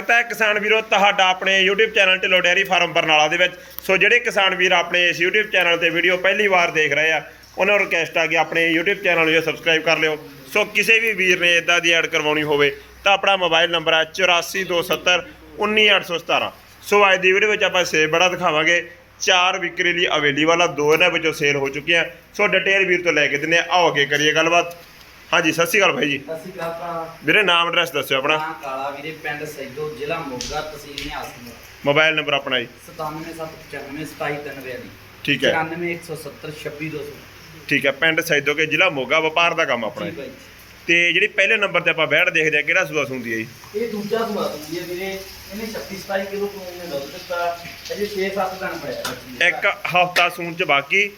ਸਵਾਗਤ ਹੈ ਕਿਸਾਨ ਵੀਰੋ ਤੁਹਾਡਾ ਆਪਣੇ YouTube channel Dhillon dairy farm Barnala ਦੇ ਵਿੱਚ। ਸੋ ਜਿਹੜੇ ਕਿਸਾਨ ਵੀਰ ਆਪਣੇ ਇਸ YouTube ਚੈਨਲ ਤੇ ਵੀਡੀਓ ਪਹਿਲੀ ਵਾਰ ਦੇਖ ਰਹੇ ਆ, ਉਹਨਾਂ ਨੂੰ ਰਿਕਵੈਸਟ ਆ ਕਿ ਆਪਣੇ YouTube ਚੈਨਲ ਨੂੰ ਸਬਸਕ੍ਰਾਈਬ ਕਰ ਲਿਓ। ਸੋ ਕਿਸੇ ਵੀ ਵੀਰ ਨੇ ਇਦਾਂ ਦੀ ਐਡ ਕਰਵਾਉਣੀ ਹੋਵੇ, ਤਾਂ ਆਪਣਾ ਮੋਬਾਈਲ ਨੰਬਰ ਹੈ 8427 19817 ਸੋ ਅੱਜ ਦੀ ਵੀਡੀਓ ਵਿੱਚ ਆਪਾਂ ਸੇਬ ਬੜਾ ਦਿਖਾਵਾਂਗੇ। ਚਾਰ ਵਿਕਰੀ ਲਈ ਅਵੇਲੇਬਲ ਆ, ਦੋ ਇਹਨਾਂ ਵਿੱਚੋਂ ਸੇਲ ਹੋ ਚੁੱਕੀਆਂ। ਸੋ ਡਿਟੇਲ ਵੀਰ ਤੋਂ ਲੈ ਕੇ ਦਿੰਦੇ ਆ। ਆਓ ਅੱਗੇ ਕਰੀਏ ਗੱਲਬਾਤ। ਹਾਂਜੀ ਸਤਿ ਸ਼੍ਰੀ ਅਕਾਲ ਭਾਈ ਜੀ। ਸਤਿ ਸ਼੍ਰੀ ਅਕਾਲ ਭਰਾ। ਵੀਰੇ ਨਾਮ ਐਡਰੈਸ ਦੱਸਿਓ ਆਪਣਾ। ਨਾਂ ਕਾਲਾ ਵੀਰੇ ਪਿੰਡ ਸੈਦੋ ਜ਼ਿਲ੍ਹਾ ਮੋਗਾ ਤਹਿਸੀਲ ਨਿਆਸਪੁਰ। ਮੋਬਾਈਲ ਨੰਬਰ ਆਪਣਾ ਜੀ। 9775927342 ਠੀਕ ਹੈ। 9117 26200 ਠੀਕ ਹੈ ਪਿੰਡ ਸੈਦੋ ਕੇ ਜ਼ਿਲ੍ਹਾ ਮੋਗਾ ਵਪਾਰ ਦਾ ਕੰਮ ਆਪਣਾ ਠੀਕ ਜੀ। ਹੈ ਜੀ। ਤੇ ਜਿਹੜੀ ਪਹਿਲੇ ਨੰਬਰ ਤੇ ਆਪਾਂ ਬੈਠ ਦੇਖਦੇ ਆ ਕਿਹੜਾ ਸੂਆ ਸੁੰਦੀ ਹੈ ਜੀ? ਇਹ ਦੂਜਾ ਸੁਆ ਹੁੰਦੀ ਹੈ ਵੀਰੇ ਇਹਨੇ 36 27 ਕਿਲੋ ਤੋਂ ਨੇ ਦੁੱਧ ਦਿੱਤਾ ਅਜੇ 6-7 ਦਿਨ ਪਿਆ ਬੱਚੀ ਦਾ। ਇੱਕ ਹਫਤਾ ਸੂਣ ਚ ਬਾਕੀ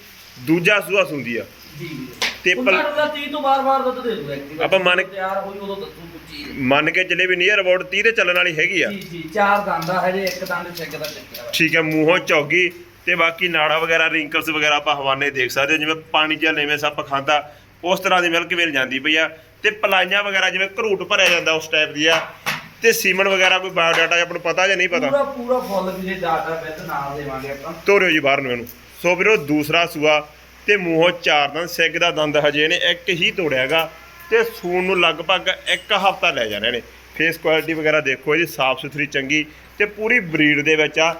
ਦੂਜਾ ਸੂਆ ਸੁੰਦੀ ਆ। ਜੀ ਵੀਰੇ। ਤੇ ਤੇ ਪਲ- ਦਾ 30 ਤੋਂ ਬਾਰ-ਬਾਰ ਦੁੱਧ ਦੇ ਦੂਗਾ ਇੱਕ ਆਪਾਂ ਮੰਨ- ਤਿਆਰ ਹੋਈ ਉਦੋਂ ਦੱਸੂ ਕੁੱਚੀ ਮੰਨ ਕੇ ਚੱਲੇ ਵੀ ਨੀਅਰ ਅਬਾਊਟ 30 ਦੇ ਚੱਲਣ ਵਾਲੀ ਹੈਗੀ ਆ। ਜੀ ਜੀ ਚਾਰ ਦੰਦਾ ਹਜੇ ਇੱਕ ਦੰਦ ਛੱਕ ਦਾ ਚੱਕਿਆ ਵਾ। ਠੀਕ ਹੈ ਮੂੰਹੋਂ ਚੌਗੀ ਤੇ ਬਾਕੀ ਨਾੜਾ ਵਗੈਰਾ ਰਿੰਕਲਸ ਵਗੈਰਾ ਆਪਾਂ ਹਵਾਨੇ ਦੇਖ ਸਕਦੇ ਹੋ ਜਿਵੇਂ ਪਾਣੀ ਜਾਂ ਲੈਵੇਂ ਸੱਪ ਖਾਂਦਾ ਉਸ ਤਰ੍ਹਾਂ ਦੀ ਮਿਲਕ ਵੇਲ ਜਾਂਦੀ ਪਈ ਆ। ਤੇ ਪਲਾਈਆਂ ਵਗੈਰਾ ਜਿਵੇਂ ਘਰੂਟ ਭਰਿਆ ਜਾਂਦਾ ਉਸ ਟਾਈਪ ਦੀ ਆ। ਤੇ ਸੀਮਨ ਵਗੈਰਾ ਕੋਈ ਬਾਇਓਡਾਟਾ ਆਪਾਂ ਨੂੰ ਪਤਾ ਜਾਂ ਨਹੀਂ ਪਤਾ? ਪੂਰਾ ਪੂਰਾ ਫੁੱਲ ਵੀਰੇ ਡਾਟਾ ਵਿੱਚ ਨਾਲ ਦੇਵਾਂਗੇ ਆਪਾਂ। ਤੋਰਿਓ ਜੀ ਬਾਹਰ ਨੂੰ ਇਹਨੂੰ। ਸੋ ਵੀਰੋ ਦੂਸਰਾ ਸੂਆ ਤੇ ਮੂੰਹੋਂ ਚਾਰ ਦੰਦ ਸਿੱਗ ਦਾ ਦੰਦ ਹਜੇ ਨੇ ਇੱਕ ਹੀ ਤੋੜਿਆਗਾ ਤੇ ਸੂਣ ਨੂੰ ਲਗਭਗ ਇੱਕ ਹਫਤਾ ਲੈ ਜਾਣੇ ਨੇ। ਫੇਸ ਕੁਆਲਿਟੀ ਵਗੈਰਾ ਦੇਖੋ ਇਹਦੀ ਸਾਫ਼ ਸੁਥਰੀ, ਚੰਗੀ ਤੇ ਪੂਰੀ ਬਰੀਡ ਦੇ ਵਿੱਚ ਆ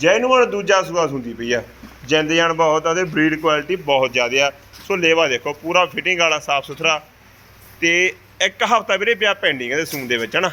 ਜੈਨੂਅਨ ਦੂਜਾ ਸੂਆ ਹੁੰਦੀ ਪਈ ਆ। ਜਿੰਦ ਜਾਨ ਬਹੁਤ ਆ ਤੇ ਬਰੀਡ ਕੁਆਲਿਟੀ ਬਹੁਤ ਜ਼ਿਆਦਾ ਆ। ਸੋ ਲੇਵਾ ਦੇਖੋ, ਪੂਰਾ ਫਿਟਿੰਗ ਵਾਲਾ, ਸਾਫ਼ ਸੁਥਰਾ ਤੇ ਇੱਕ ਹਫਤਾ ਵੀਰੇ ਪਿਆ ਪੈਂਡਿੰਗ ਇਹਦੇ ਸੂਣ ਦੇ ਵਿੱਚ, ਹਨਾ?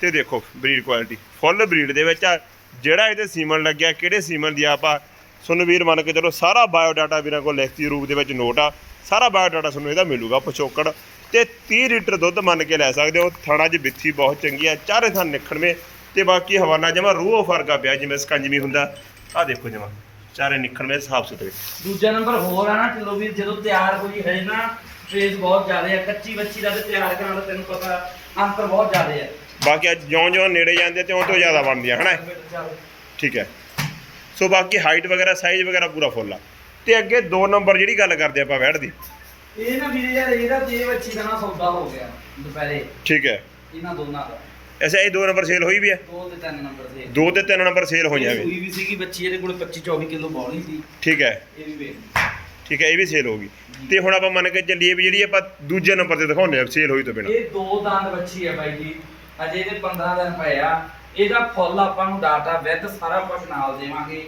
ਤੇ ਦੇਖੋ ਬਰੀਡ ਕੁਆਲਿਟੀ ਫੁੱਲ ਬਰੀਡ ਦੇ ਵਿੱਚ ਆ। ਜਿਹੜਾ ਇਹਦੇ ਸੀਮਨ ਲੱਗਿਆ, ਕਿਹੜੇ ਸੀਮਨ ਦੀ ਆਪਾਂ ਤੁਹਾਨੂੰ ਵੀਰ ਮੰਨ ਕੇ ਚਲੋ ਸਾਰਾ ਬਾਇਓ ਡਾਟਾ ਵੀਰਾਂ ਕੋਲ ਲਿਖਤੀ ਰੂਪ ਦੇ ਵਿੱਚ ਨੋਟ ਆ। ਸਾਰਾ ਬਾਇਓ ਡਾਟਾ ਤੁਹਾਨੂੰ ਇਹਦਾ ਮਿਲੂਗਾ ਪਛੋਕੜ। ਤੇ 30 ਲੀਟਰ ਦੁੱਧ ਮੰਨ ਕੇ ਲੈ ਸਕਦੇ ਹੋ। ਥਣਾ 'ਚ ਬਿੱਥੀ ਬਹੁਤ ਚੰਗੀ ਆ ਚਾਰੇ ਥਾਂ ਨਿਖੜਵੇਂ। ਤੇ ਬਾਕੀ ਹਵਾਨਾ ਜਮਾ ਰੂਹ ਫਰਕਾ ਪਿਆ ਜਿਵੇਂ ਸਕੰਜਮੀ ਹੁੰਦਾ। ਆ ਦੇਖੋ ਜਮਾ ਚਾਰੇ ਨਿਖੜਵੇਂ ਸਾਫ਼ ਸੁਥਰੇ। ਦੂਜਾ ਨੰਬਰ ਹੋਰ ਆ ਨਾ ਕਿਲੋ ਵੀਰ ਜਦੋਂ ਤਿਆਰ ਹੋਈ ਹੈ ਨਾ ਫੇਸ ਬਹੁਤ ਜ਼ਿਆਦਾ ਹੈ ਕੱਚੀ ਬੱਚੀ ਦਾ ਤੇ ਤਿਆਰ ਕਰਨ ਦਾ ਤੈਨੂੰ ਪਤਾ ਅੰਤਰ ਬਹੁਤ ਜ਼ਿਆਦਾ ਹੈ ਬਾਕੀ ਜਿਉਂ-ਜਿਉਂ ਨੇੜੇ ਜਾਂਦੇ ਤੇ ਉਹ ਤੋਂ ਜ਼ਿਆਦਾ ਬਣਦੀਆਂ ਹਨਾ? ਠੀਕ ਹੈ। ਸੋ ਬਾਕੀ ਹਾਈਟ ਵਗੈਰਾ ਸਾਈਜ਼ ਵਗੈਰਾ ਪੂਰਾ ਫੁੱਲ ਆ। ਤੇ ਅੱਗੇ ਦੋ ਨੰਬਰ ਜਿਹੜੀ ਗੱਲ ਕਰਦੇ ਆਪਾਂ ਬੈਠ ਦੀ। ਇਹ ਨਾ ਵੀਰੇ ਯਾਰ ਇਹਦਾ ਤੇ ਬੱਚੀ ਦਾ ਨਾ ਸੌਦਾ ਹੋ ਗਿਆ ਦੁਪਹਿਰੇ। ਠੀਕ ਹੈ। ਇਹਨਾਂ ਦੋਨਾਂ ਦਾ ਐਸਾ ਇਹ ਦੋ ਨੰਬਰ ਸੇਲ ਹੋਈ ਵੀ ਹੈ? ਦੋ ਤੇ ਤਿੰਨ ਨੰਬਰ ਦੇ ਦੋ ਤੇ ਤਿੰਨ ਨੰਬਰ ਸੇਲ ਹੋਈਆਂ ਵੀ ਸੂਈ ਵੀ ਸੀਗੀ ਬੱਚੀ ਇਹਦੇ ਕੋਲ 25 24 ਕਿਲੋ ਬੌਲੀ ਸੀ। ਠੀਕ ਹੈ। ਇਹ ਵੀ ਵੇਖ। ਠੀਕ ਹੈ ਇਹ ਵੀ ਸੇਲ ਹੋ ਗਈ। ਤੇ ਹੁਣ ਆਪਾਂ ਮੰਨ ਕੇ ਚੱਲੀਏ ਵੀ ਜਿਹੜੀ ਆਪਾਂ ਦੂਜੇ ਨੰਬਰ ਤੇ ਦਿਖਾਉਂਦੇ ਆ ਸੇਲ ਹੋਈ ਤੋਂ ਬਿਨਾਂ। ਇਹ ਦੋ ਦੰਦ ਬੱਚੀ ਹੈ ਬਾਈ ਜੀ। ਅਜੇ ਇਹਦੇ 15 ਦਿਨ ਪਏ ਆ। ਇਹਦਾ ਫੁੱਲ ਆਪਾਂ ਨੂੰ ਡਾਟਾ ਵਿਦ ਸਾਰਾ ਕੁਝ ਨਾਲ ਦੇਵਾਂਗੇ।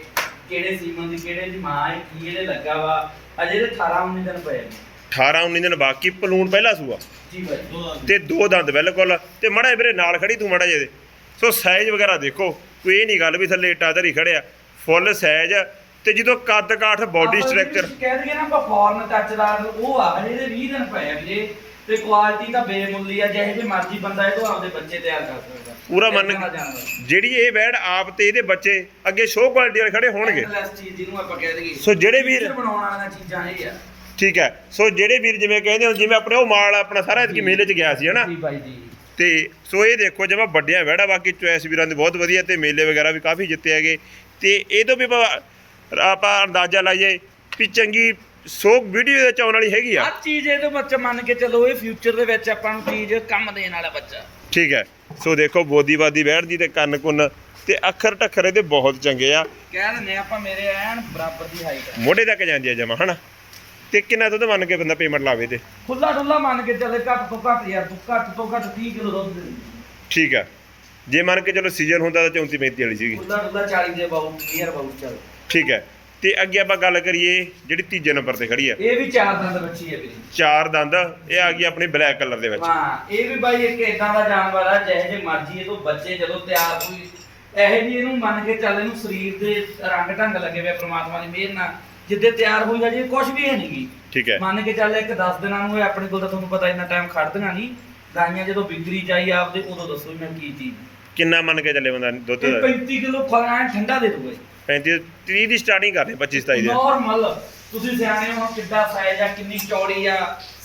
ਕਿਹੜੇ ਸੀਮਨ ਦੀ ਕਿਹੜੇ ਦੀ ਮਾਂ ਹੈ ਕੀ ਇਹਦੇ ਲੱਗਾ ਵਾ ਅਜੇ ਇਹਦੇ 18 19 ਦਿਨ ਪਏ ਨੇ। 18 19 ਦਿਨ ਬਾਕੀ ਪਲੂਣ ਪਹਿਲਾ ਸੂਆ। ਜੀ ਬਾਈ ਦੋ ਦੰਦ। ਤੇ ਦੋ ਦੰਦ ਬਿਲਕੁਲ। ਤੇ ਮੜਾ ਵੀਰੇ ਨਾਲ ਖੜੀ ਤੂੰ ਮੜਾ ਜਿਹਦੇ ਸੋ ਸਾਈਜ਼ ਵਗੈਰਾ ਦੇਖੋ। ਕੋਈ ਇਹ ਨਹੀਂ ਗੱਲ ਵੀ ਥੱਲੇ ਇੱਟਾਂ ਧਰੀ ਖੜਿਆ ਫੁੱਲ ਸਾਈਜ਼ ਤੇ ਜਦੋਂ ਕੱਦ ਕਾਠ ਬਾਡੀ ਆਪਾਂ ਸਟਰਕਚਰ ਕਹਿ ਦਈਏ ਨਾ ਆਪਾਂ ਫੋਰਨ ਟੱਚਦਾਰ ਉਹ ਆ ਹਜੇ ਇਹਦੇ 20 ਦਿਨ ਪਏ ਆ ਵੀਰੇ। ਤੇ ਕੁਆਲਿਟੀ ਤਾਂ ਬੇਮੁੱਲੀ ਆ ਜਿਹੇ ਜੇ ਮਰਜ਼ੀ ਬੰਦਾ ਇਹ ਤੋਂ ਆਪਦੇ ਬੱਚੇ ਤਿਆਰ ਕਰ ਸਕਦਾ। ਪੂਰਾ ਮੰਨ- ਜਾਨਵਰ। ਜਿਹੜੀ ਇਹ ਬੈਡ ਆਪ ਤੇ ਇਹਦੇ ਬੱਚੇ ਅੱਗੇ ਸ਼ੋਅ ਕੁਆਲਿਟੀ ਵਾਲੇ ਖੜੇ ਹੋਣਗੇ। Endless ਚੀਜ਼ ਜਿਹਨੂੰ ਆਪਾਂ ਕਹਿ ਦਈਏ। ਸੋ ਜਿਹੜੇ ਵੀਰ- ਬਣਾਉਣ ਵਾਲੀਆਂ ਚੀਜ਼ਾਂ ਇਹ ਆ। ਠੀਕ ਹੈ। ਸੋ ਜਿਹੜੇ ਵੀਰ ਜਿਵੇਂ ਕਹਿੰਦੇ ਹੋ ਜਿਵੇਂ ਆਪਣੇ ਉਹ ਮਾਲ ਆਪਣਾ ਸਾਰਾ ਇਤਕੀ ਮੇਲੇ 'ਚ ਗਿਆ ਸੀ ਹਨਾ? ਜੀ ਬਾਈ ਜੀ। ਤੇ ਸੋ ਇਹ ਦੇਖੋ ਜਮਾ ਵੱਡਿਆਂ ਵਹਿੜਾ ਬਾਕੀ ਚੁਆਇਸ ਵੀਰਾਂ ਦੀ ਬਹੁਤ ਵਧੀਆ ਤੇ ਮੇਲੇ ਵਗੈਰਾ ਵੀ ਕਾਫੀ ਜਿੱਤੇ ਹੈਗੇ। ਤੇ ਇਹ ਤੋਂ ਵੀ ਆਪਾਂ- ਆਪਾਂ ਅੰਦਾਜ਼ਾ ਲਾਈਏ ਵੀ ਚੰਗੀ ਸੋਕ ਵੀਡੀਓ ਦੇ ਆਉਣ ਵਾਲੀ ਹੈਗੀ ਆ। ਆ ਚੀਜ਼ ਇਹਦੇ ਬੱਚਾ ਮੰਨ ਕੇ ਚੱਲੋ ਇਹ ਫਿਊਚਰ ਦੇ ਵਿੱਚ ਆਪਾਂ ਨੂੰ ਚੀਜ਼ ਕੰਮ ਦੇਣ ਵਾਲਾ ਬੱਚਾ। ਠੀਕ ਹੈ। ਸੋ ਦੇਖੋ ਬੋਦੀਵਾਦੀ ਬੈਠਦੀ ਤੇ ਕੰਨ ਕੁੰਨ ਤੇ ਅੱਖਰ ਟੱਖਰ ਇਹਦੇ ਬਹੁਤ ਚੰਗੇ ਆ। ਕਹਿ ਦਿੰਦੇ ਆਪਾਂ ਮੇਰੇ ਐਨ ਬਰਾਬਰ ਦੀ ਹਾਈਟ ਹੈ ਮੋਢੇ ਤੱਕ ਜਾਂਦੀ ਆ ਜਮਾ ਹਨਾ? ਤੇ ਕਿੰਨਾ ਦੁੱਧ ਮੰਨ ਕੇ ਬੰਦਾ ਪੇਮੈਂਟ ਲਾਵੇ ਤੇ ਖੁੱਲਾ ਡੁੱਲਾ ਮੰਨ ਕੇ ਚੱਲੇ ਘੱਟ ਤੋਂ ਘੱਟ ਯਾਰ ਤੂੰ ਘੱਟ ਤੋਂ ਘੱਟ 30 ਕਿਲੋ ਦੁੱਧ ਦੇ। ਠੀਕ ਹੈ ਜੇ ਮੰਨ ਕੇ ਚਲੋ ਸੀਜ਼ਨ ਹੁੰਦਾ ਤਾਂ 34 35 ਵਾਲੀ ਸੀਗੀ। ਖੁੱਲਾ ਡੁੱਲਾ 40 ਦੇ ਬਾਊ ਨੀਅਰ ਬਾਊ ਚੱਲ। ਠੀਕ ਹੈ। ਤੇ ਅੱਗੇ ਆਪਾਂ ਗੱਲ ਕਰੀਏ ਜਿਹੜੀ ਤੀਜੇ ਨੰਬਰ ਤੇ ਖੜੀ ਆ। ਇਹ ਵੀ ਚਾਰ ਦੰਦ ਬੱਚੀ ਹੈ ਵੀਰੇ। ਚਾਰ ਦੰਦ ਇਹ ਆ ਗਈ ਆਪਣੀ ਬਲੈਕ ਕਲਰ ਦੇ ਵਿੱਚ। ਹਾਂ ਇਹ ਵੀ ਬਾਈ ਇੱਕ ਇਦਾਂ ਦਾ ਜਾਨਵਰ ਆ ਜਿਹੇ ਜੇ ਮਰਜ਼ੀ ਇਹ ਤੋਂ ਬੱਚੇ ਜਦੋਂ ਤਿਆਰ ਹੋਈ ਇਹੋ ਜੀ ਇਹਨੂੰ ਮੰਨ ਕੇ ਚੱਲ ਇਹਨੂੰ ਸਰੀਰ ਦੇ ਰੰਗ ਢੰਗ ਲੱਗੇ ਹੋਏ ਆ ਪ੍ਰਮਾਤਮਾ ਦੀ ਮਿਹਰ ਨਾਲ ਜਿੱਦੇ ਤਿਆਰ ਹੋਈ ਹਜੇ ਕੁਝ ਵੀ ਹੈ ਨਹੀਂਗੀ ਠੀਕ ਹੈ। ਮੰਨ ਕੇ ਚੱਲ ਇੱਕ 10 ਦਿਨਾਂ ਨੂੰ ਇਹ ਆਪਣੇ ਕੋਲ ਤਾਂ ਤੁਹਾਨੂੰ ਪਤਾ ਇੰਨਾ ਟਾਈਮ ਖੜਦੀਆਂ ਨਹੀਂ ਗਾਈਆਂ ਜਦੋਂ ਬਿਗਰੀ ਜਾਈ ਆਪਦੇ ਉਦੋਂ ਦੱਸੋ ਮੈਂ ਕੀ ਚੀਜ਼। ਕਿੰਨਾ ਮੰਨ ਕੇ ਚੱਲੇ ਬੰਦਾ ਦੁੱਧ ਇਹ ਦਾ? 35 ਕਿਲੋ ਖਾਣਾ ਠੰਡਾ ਦੇ ਦੂਗਾ 35 30 ਦੀ ਸਟਾਰਟਿੰਗ ਕਰਦੇ 25 27 ਦੇ। ਨਾਰਮਲ ਤੁਸੀਂ ਸਿਆਣੇ ਹੋ ਕਿੱਡਾ ਸਾਈਜ਼ ਆ ਕਿੰਨੀ ਚੌੜੀ ਆ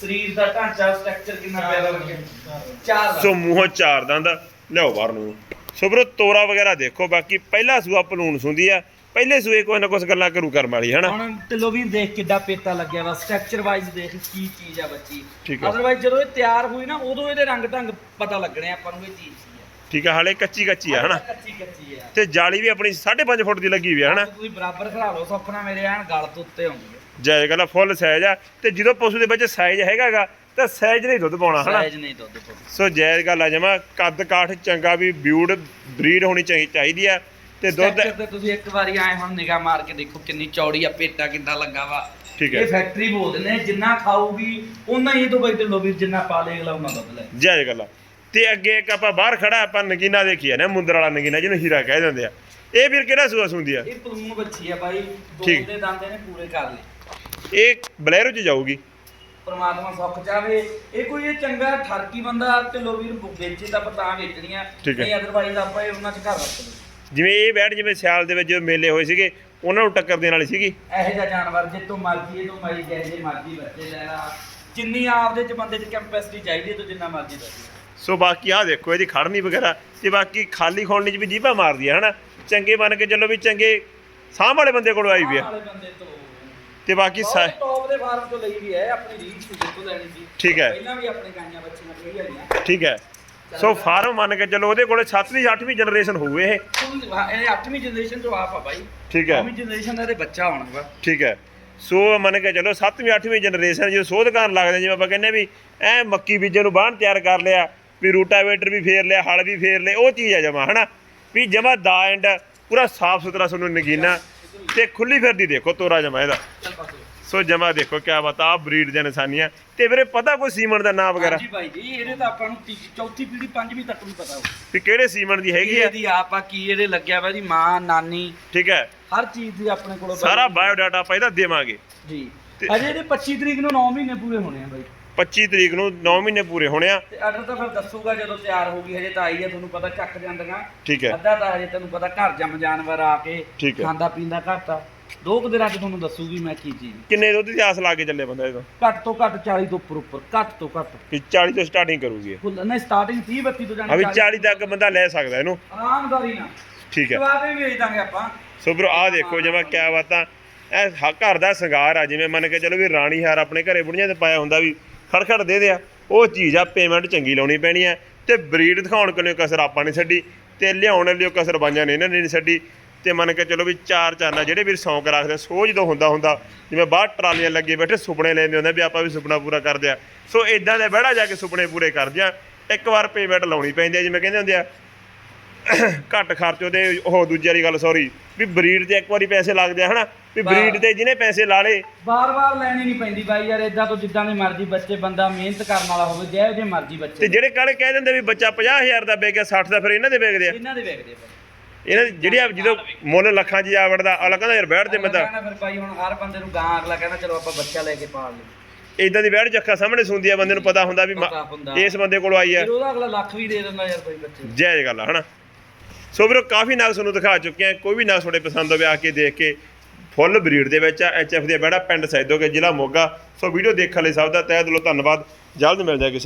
ਸਰੀਰ ਦਾ ਢਾਂਚਾ ਸਟਰਕਚਰ ਕਿੰਨਾ ਪਿਆਰਾ ਲੱਗਿਆ ਚਾਰ ਸੋ ਮੂੰਹੋਂ ਚਾਰ ਦੰਦ ਲਿਆਓ ਬਾਹਰ ਨੂੰ। ਸੋ ਬਰੋ ਤੋਰਾ ਵਗੈਰਾ ਦੇਖੋ ਬਾਕੀ ਪਹਿਲਾ ਸੂਆ ਪਲੂਣ ਸੁੰਦੀ ਆ। ਪਹਿਲੇ ਸੂਏ ਕੋਈ ਨਾ ਕੁਛ ਗੱਲਾਂ ਕਰੂ ਕਰਮ ਵਾਲੀ ਹਨਾ ਹੁਣ ਢਿੱਲੋਂ ਵੀ ਦੇਖ ਕਿੱਡਾ ਪੇਤਾ ਲੱਗਿਆ ਵਾ। ਸਟਰਕਚਰ ਵਾਈਜ਼ ਦੇਖ ਕੀ ਚੀਜ਼ ਆ ਬੱਚੀ। ਠੀਕ। ਅਦਰਵਾਈਜ਼ ਜਦੋਂ ਇਹ ਤਿਆਰ ਹੋਈ ਨਾ ਉਦੋਂ ਇਹਦੇ ਰੰਗ ਢੰਗ ਪਤਾ ਲੱਗਣੇ ਆਪਾਂ ਨੂੰ ਇਹ ਚੀਜ਼। ਠੀਕ ਆ ਹਾਲੇ ਕੱਚੀ ਕੱਚੀ ਆ ਹਨਾ? ਕੱਚੀ ਕੱਚੀ ਆ। ਤੇ ਜਾਲੀ ਵੀ ਆਪਣੀ 5.5 ਫੁੱਟ ਦੀ ਲੱਗੀ ਹੋਈ ਆ ਹਨਾ? ਤੁਸੀਂ ਬਰਾਬਰ ਖੜਾ ਲਓ ਸੁਪਨਾ ਮੇਰੇ ਐਨ ਗਲ ਤੋਂ ਉੱਤੇ ਆਉਂਦੀ ਹੈ ਗੱਲ ਫੁੱਲ ਸਾਈਜ਼ ਆ। ਤੇ ਜਦੋਂ ਪਸ਼ੂ ਦੇ ਵਿੱਚ ਸਾਈਜ਼ ਹੈਗਾਗਾ ਤਾਂ ਸਾਈਜ਼ ਨਹੀਂ ਦੁੱਧ ਪਾਉਣਾ ਹਨਾ? ਸਾਈਜ਼ ਨਹੀਂ ਦੁੱਧ ਤੋਂ ਸੋ ਜਾਇਜ਼ ਗੱਲ ਆ ਜਮਾ ਕੱਦ ਕਾਠ ਚੰਗਾ ਵੀ ਬਿਊਡ ਬਰੀਡ ਹੋਣੀ ਚਾਹੀ- ਚਾਹੀਦੀ ਆ। ਤੇ ਦੁੱਧ ਤੇ ਤੁਸੀਂ ਇੱਕ ਵਾਰੀ ਆਏ ਹੁਣ ਨਿਗਾਹ ਮਾਰ ਕੇ ਦੇਖੋ ਕਿੰਨੀ ਚੌੜੀ ਆ ਪੇਟਾ ਕਿੰਨਾ ਲੱਗਾ ਵਾ। ਠੀਕ ਹੈ। ਇਹ ਫੈਕਟਰੀ ਬੋਲਦੇ ਨੇ ਜਿੰਨਾ ਖਾਊਗੀ ਉਹਨਾਂ ਹੀ ਤੋਂ ਬਈ ਲੋ ਵੀਰ ਜਿੰਨਾ ਪਾ ਲੇ ਅਗਲਾ ਉਹਨਾਂ ਦੁੱਧ ਲੈ। ਜਾਇਜ਼ ਗੱਲ ਆ। ਤੇ ਅੱਗੇ ਇੱਕ ਆਪਾਂ ਬਾਹਰ ਖੜਾ ਆਪਾਂ ਨਗੀਨਾ ਦੇਖੀਆ ਨਾ ਮੁੰਦਰ ਵਾਲਾ ਨਗੀਨਾ ਜਿਹਨੂੰ ਹੀਰਾ ਕਹਿ ਦਿੰਦੇ ਆ। ਇਹ ਵੀਰ ਕਿਹੜਾ ਸੂਆ ਸੁੰਦੀ ਆ? ਇਹ ਪਲੂਨ ਬੱਚੀ ਆ ਬਾਈ ਦੋ ਠੀਕ। ਦੇ ਦੰਦੇ ਨੇ ਪੂਰੇ ਕਰ ਲਏ। ਇਹ ਬਲੈਰੋ ਚ ਜਾਊਗੀ। ਪਰਮਾਤਮਾ ਸੁੱਖ ਚਾਵੇ ਇਹ ਕੋਈ ਇਹ ਚੰਗਾ ਠਰਕੀ ਬੰਦਾ ਤੇ ਲੋ ਵੀਰ ਵੇਚੇ ਤਾਂ ਪਤਾ ਵੇਚਣੀਆਂ ਠੀਕ ਹੈ। ਨਹੀਂ ਅਦਰਵਾਈਜ਼ ਆਪਾਂ ਇਹ ਉਹਨਾਂ ਚ ਘਰ ਰੱਖਦੇ ਜਿਵੇਂ ਇਹ ਬੈਠ ਜਿਵੇਂ ਸਿਆਲ ਦੇ ਵਿੱਚ ਜਦੋਂ ਮੇਲੇ ਹੋਏ ਸੀਗੇ ਉਹਨਾਂ ਨੂੰ ਟੱਕਰ ਦੇਣ ਵਾਲੀ ਸੀਗੀ। ਇਹੋ ਜਿਹਾ ਜਾਨਵਰ ਜਿੱਤੋਂ ਮਰਜ਼ੀ ਇਹ ਤੋਂ ਮਰੀ ਜਿਹੇ ਜਿਹੇ ਮਰਜ਼ੀ ਬੱਚੇ ਲੈ ਲਾ। ਜਿੰਨੀ ਆਪਦੇ ਚ ਬੰਦੇ ਚ ਕੈਪੈਸਿਟੀ ਚਾਹੀਦੀ ਹੈ ਤੂੰ ਜਿੰਨਾ ਮਰਜ਼ੀ ਦੱਸ। ਸੋ ਬਾਕੀ ਆਹ ਦੇਖੋ ਇਹਦੀ ਖੜਨੀ ਵਗੈਰਾ ਤੇ ਬਾਕੀ ਖਾਲੀ ਖੋਲਣੀ ਚ ਵੀ ਜੀਭਾ ਮਾਰਦੀ ਆ ਹਨਾ? ਚੰਗੇ ਬਣ ਕੇ ਚੱਲੋ ਵੀ ਚੰਗੇ ਸਾਂਭ ਵਾਲੇ ਬੰਦੇ ਕੋਲੋਂ ਆਈ ਵੀ ਆ। ਵਾਲੇ ਬੰਦੇ ਤੋਂ। ਤੇ ਬਾਕੀ ਸਾ- ਟੌਪ ਦੇ ਫਾਰਮ ਤੋਂ ਲਈ ਵੀ ਹੈ ਆਪਣੀ ਰੀਚ ਤੋਂ ਜਿੱਤੋਂ ਲੈਣੀ ਸੀ ਠੀਕ ਹੈ। ਪਹਿਲਾਂ ਵੀ ਆਪਣੇ ਗਾਈਆਂ ਬੱਚੀਆਂ ਕਈ ਆਈਆਂ। ਠੀਕ ਹੈ। ਸੋ ਫਾਰਮ ਮੰਨ ਕੇ ਚੱਲੋ ਉਹਦੇ ਕੋਲੇ 7ਵੀਂ 8ਵੀਂ ਜਨਰੇਸ਼ਨ ਹੋਊ ਇਹ। ਇਹ 8ਵੀਂ ਜਨਰੇਸ਼ਨ ਤੋਂ ਆਪ ਆ ਬਾਈ। ਠੀਕ ਹੈ। 9ਵੀਂ ਜਨਰੇਸ਼ਨ ਦਾ ਇਹਦੇ ਬੱਚਾ ਹੋਣਾ ਵਾ। ਠੀਕ ਹੈ। ਸੋ ਮੰਨ ਕੇ ਚੱਲੋ 7ਵੀਂ 8ਵੀਂ ਜਨਰੇਸ਼ਨ ਜਦੋਂ ਸੋਧ ਕਰਨ ਲੱਗਦੇ ਜਿਵੇਂ ਆਪਾਂ ਕਹਿੰਦੇ ਵੀ ਐ ਮੱਕੀ ਬੀਜਣ ਨੂੰ ਬਾਹਣ ਤਿਆਰ ਕਰ ਲਿਆ ਵੀ ਰੂਟਾਵੇਟਰ ਵੀ ਫੇਰ ਲਿਆ ਹਲ ਵੀ ਫੇਰ ਲਏ ਉਹ ਚੀਜ਼ ਆ ਜਮਾ ਹਨਾ? ਵੀ ਜਮਾ ਦਾ ਐਂਡ ਪੂਰਾ ਸਾਫ਼ ਸੁਥਰਾ ਤੁਹਾਨੂੰ ਨਗੀਨਾ ਤੇ ਖੁੱਲੀ ਫਿਰਦੀ ਦੇਖੋ ਤੋਰਾ ਜਮਾ ਇਹਦਾ। ਸੋ ਜਮਾ ਦੇਖੋ ਕਿਆ ਬਤਾ ਆ ਬਰੀਡ ਦੀਆਂ ਨਿਸ਼ਾਨੀਆਂ। ਤੇ ਵੀਰੇ ਪਤਾ ਕੋਈ ਸੀਮਨ ਦਾ ਨਾਮ ਵਗੈਰਾ? ਹਾਂਜੀ ਬਾਈ ਜੀ ਇਹਦੇ ਤਾਂ ਆਪਾਂ ਨੂੰ ਤੀਜੀ ਚੌਥੀ ਪੀੜ੍ਹੀ ਪੰਜਵੀਂ ਤੱਕ ਵੀ ਪਤਾ ਹੋਊ। ਵੀ ਕਿਹੜੇ ਸੀਮਨ ਦੀ ਹੈਗੀ ਆ? ਇਹਦੀ ਆਪ ਕੀ ਇਹਦੇ ਲੱਗਿਆ ਵਾ ਜੀ ਮਾਂ ਨਾਨੀ ਠੀਕ ਹੈ। ਹਰ ਚੀਜ਼ ਦੀ ਆਪਣੇ ਕੋਲ ਸਾਰਾ ਬਾਇਓ ਡਾਟਾ ਆਪਾਂ ਇਹਦਾ ਦੇਵਾਂਗੇ। ਜੀ। ਤੇ- ਅਜੇ ਇਹਦੇ 25 ਤਰੀਕ ਨੂੰ 9 ਮਹੀਨੇ ਪੂਰੇ ਹੋਣੇ ਆ ਬਾਈ। 25 ਤਰੀਕ ਨੂੰ 9 ਮਹੀਨੇ ਪੂਰੇ ਹੋਣੇ ਆ। ਤੇ ਆਰਡਰ ਤਾਂ ਫਿਰ ਦੱਸੂਗਾ ਜਦੋਂ ਤਿਆਰ ਹੋਊਗੀ ਹਜੇ ਤਾਂ ਆਈ ਆ ਤੁਹਾਨੂੰ ਪਤਾ ਚੱਕ ਜਾਂਦੀਆਂ। ਠੀਕ ਹੈ। ਅੱਧਾ ਤਾਂ ਹਜੇ ਤੈਨੂੰ ਪਤਾ ਘਰ ਜੰਮ ਜਾਨਵਰ ਆ ਕੇ ਠੀਕ ਹੈ। ਖਾਂਦਾ ਪੀਂਦਾ ਘੱਟ ਆ ਦੋ ਕੁ ਦਿਨਾਂ ਚ ਤੁਹਾਨੂੰ ਦੱਸੂਗੀ ਮੈਂ ਕੀ ਚੀਜ਼। ਕਿੰਨੇ ਦੁੱਧ ਦੀ ਆਸ ਲਾ ਕੇ ਚੱਲੇ ਬੰਦਾ ਇਹਦਾ ਘੱਟ ਤੋਂ ਘੱਟ 40 ਤੋਂ ਉੱਪਰ ਉੱਪਰ ਘੱਟ ਤੋਂ ਘੱਟ। ਵੀ 40 ਤੋਂ ਸਟਾਰਟਿੰਗ ਕਰੂਗੀ ਇਹ। ਫੁੱਲ ਨਹੀਂ ਸਟਾਰਟਿੰਗ 30 32 ਤੋਂ ਜਾਣੀ ਆ ਵੀ 40 ਤੱਕ ਬੰਦਾ ਲੈ ਸਕਦਾ ਇਹਨੂੰ। ਆਰਾਮਦਾਰੀ ਨਾਲ। ਠੀਕ ਹੈ। ਜਵਾਬ ਵੀ ਵੇਚ ਦਾਂਗੇ ਆਪਾਂ। ਸੋ ਬਰੋ ਆ ਦੇਖੋ ਜਿਵੇਂ ਕਿਆ ਬਾਤਾਂ। ਇਹ ਹ- ਘਰ ਦਾ ਸ਼ਿੰਗਾਰ ਆ ਜਿਵੇਂ ਮੰਨ ਕੇ ਚਲੋ ਵੀ ਰਾਣੀ ਹਾਰ ਆਪਣੇ ਘਰੇ ਬੁੜੀਆਂ ਤੇ ਪਾਇਆ ਹੁੰਦਾ ਵੀ ਖੜਖੜ ਦੇ ਦਿਆ। ਉਹ ਚੀਜ਼ ਆ ਪੇਮੈਂਟ ਚੰਗੀ ਲਾਉਣੀ ਪੈਣੀ ਹੈ ਤੇ ਬਰੀਡ ਦਿਖਾਉਣ ਕੋਲੋਂ ਕਸਰ ਆਪਾਂ ਨੇ ਛੱਡੀ। ਤੇ ਲਿਆਉਣ ਲਈ ਕਸਰ ਬਾਈਆਂ ਨੇ ਇਹਨਾਂ ਨੇ ਨਹੀਂ ਛੱਡੀ। ਤੇ ਮੰਨ ਕੇ ਚਲੋ ਵੀ ਚਾਰ ਚਾਨਾ ਜਿਹੜੇ ਵੀਰ ਸ਼ੌਂਕ ਰੱਖਦੇ ਆ, ਸੋਝ ਤੋਂ ਹੁੰਦਾ ਹੁੰਦਾ ਜਿਵੇਂ ਬਾਹਰ ਟਰਾਲੀਆਂ ਲੱਗੇ ਬੈਠੇ ਸੁਪਨੇ ਲੈਂਦੇ ਹੁੰਦੇ ਵੀ ਆਪਾਂ ਵੀ ਸੁਪਨਾ ਪੂਰਾ ਕਰਦੇ ਆ। ਸੋ ਇਦਾਂ ਦੇ ਬਹਿੜਾ ਜਾ ਕੇ ਸੁਪਨੇ ਪੂਰੇ ਕਰਦੇ ਆ। ਇੱਕ ਵਾਰ ਪੇਮੈਂਟ ਲਾਉਣੀ ਪੈਂਦੀ ਆ ਜਿਵੇਂ ਕਹਿੰਦੇ ਹੁੰਦੇ ਆ ਘੱਟ ਖਰਚ ਉਹਦੇ ਉਹ ਦੂਜੀ ਵਾਲੀ ਗੱਲ ਸੌਰੀ ਵੀ ਬਰੀਡ ਤੇ ਇੱਕ ਵਾਰੀ ਪੈਸੇ ਲੱਗਦੇ ਆ ਹਨਾ? ਵੀ ਬਰੀਡ ਤੇ ਜਿਹਨੇ ਪੈਸੇ ਲਾ ਲੇ ਬਾਰ-ਬਾਰ ਲੈਣੀ ਨਹੀਂ ਪੈਂਦੀ ਬਾਈ ਯਾਰ ਇਦਾਂ ਤੋਂ ਜਿੱਦਾਂ ਦੇ ਮਰਜ਼ੀ ਬੱਚੇ ਬੰਦਾ ਮਿਹਨਤ ਕਰਨ ਵਾਲਾ ਹੋਵੇ ਜਿਹੋ ਜਿਹੇ ਮਰਜ਼ੀ ਬੱਚੇ ਤੇ ਜਿਹੜੇ ਕਾਲੇ ਕਹਿ ਦਿੰਦੇ ਵੀ ਬੱਚਾ 50000 ਦਾ ਵੇਚ ਗਿਆ 60 ਦਾ ਫਿਰ ਇਹਨਾਂ ਦੇ ਵੇਚਦੇ ਆ? ਇਹਨਾਂ ਦੇ ਵੇਖਦੇ ਬਾਈ। ਇਹਨਾਂ ਦੀ ਜਿਹੜੀ ਆ ਜਦੋਂ ਮੁੱਲ ਲੱਖਾਂ 'ਚ ਜਾ ਵੜਦਾ ਅਗਲਾ ਕਹਿੰਦਾ ਯਾਰ ਬੈਠ ਤੇ ਮੈਂ ਤਾਂ। ਕਹਿੰਦਾ ਫਿਰ ਬਾਈ ਹੁਣ ਹਰ ਬੰਦੇ ਨੂੰ ਗਾਂ ਅਗਲਾ ਕਹਿੰਦਾ ਚਲੋ ਆਪਾਂ ਬੱਚਾ ਲੈ ਕੇ ਪਾਲ ਲਈ ਇਦਾਂ ਦੀ ਬੈਠ ਜੱਖਾ ਸਾਹਮਣੇ ਸੁਣਦੀ ਆ ਬੰਦੇ ਨੂੰ ਪਤਾ ਹੁੰਦਾ ਵੀ ਮ- ਪਤਾ ਹੁੰਦਾ। ਇਸ ਬੰਦੇ ਕੋਲ ਆਈ ਆ। ਫਿਰ ਉਹਦਾ ਅਗਲਾ ਲੱਖ ਵੀ ਦੇ ਦਿੰਦਾ ਯਾਰ ਬਾਈ ਬੱਚੇ। ਜਾਇਜ਼ ਗੱਲ ਆ ਹਨਾ? ਸੋ ਵੀਰੋ ਕਾਫੀ ਨਾਗ ਤੁਹਾਨੂੰ ਦਿਖਾ ਚੁੱਕੇ ਆ ਕੋਈ ਵੀ ਨਾਗ ਤੁਹਾਡੇ ਪਸੰਦ ਹੋਵੇ ਆ ਕੇ ਦੇਖ ਕੇ ਫੁੱਲ ਬਰੀਡ ਦੇ ਵਿੱਚ ਆ ਐਚਐਫ ਦੇ ਬੈੜਾ ਪਿੰਡ ਸੈਦੋਗੇ, ਜ਼ਿਲ੍ਹਾ ਮੋਗਾ। ਸੋ ਵੀਡੀਓ ਦੇਖਣ ਲਈ ਸਭ ਦਾ ਤਹਿ ਦਿਲੋਂ ਧੰਨਵਾਦ। ਜਲਦ ਮਿਲਦੇ ਆ ਕਿਸੇ ਨਵੀਂ